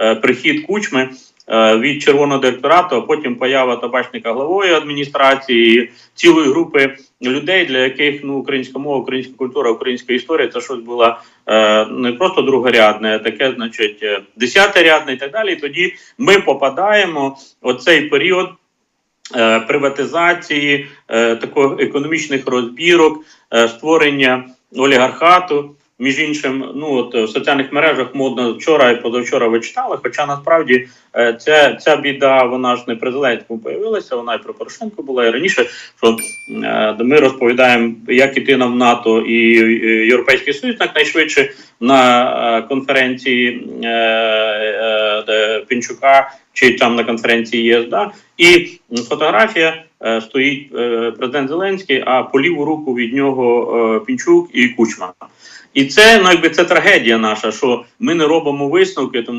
е, прихід кучми е, від червоного директорату, а потім поява табачника главою адміністрації, цілої групи людей, для яких ну українська мова, українська культура, українська історія це щось було е, не просто другорядне, а таке, значить, десятирядне і так далі. І тоді ми попадаємо в цей період. Приватизації, такого економічних розбірок, створення олігархату. Між іншим, ну от в соціальних мережах модно вчора і позавчора ви читали. Хоча насправді е, ця, ця біда вона ж не при Зеленському появилася, вона і про Порошенко була і раніше. Що е, ми розповідаємо, як іти нам в НАТО і Європейський Союз якнайшвидше на е, конференції Пінчука чи там на конференції ЄС, да? і фотографія стоїть е, президент Зеленський, а по ліву руку від нього е, Пінчук і Кучма. І це ну, якби це трагедія наша, що ми не робимо висновки, тому що.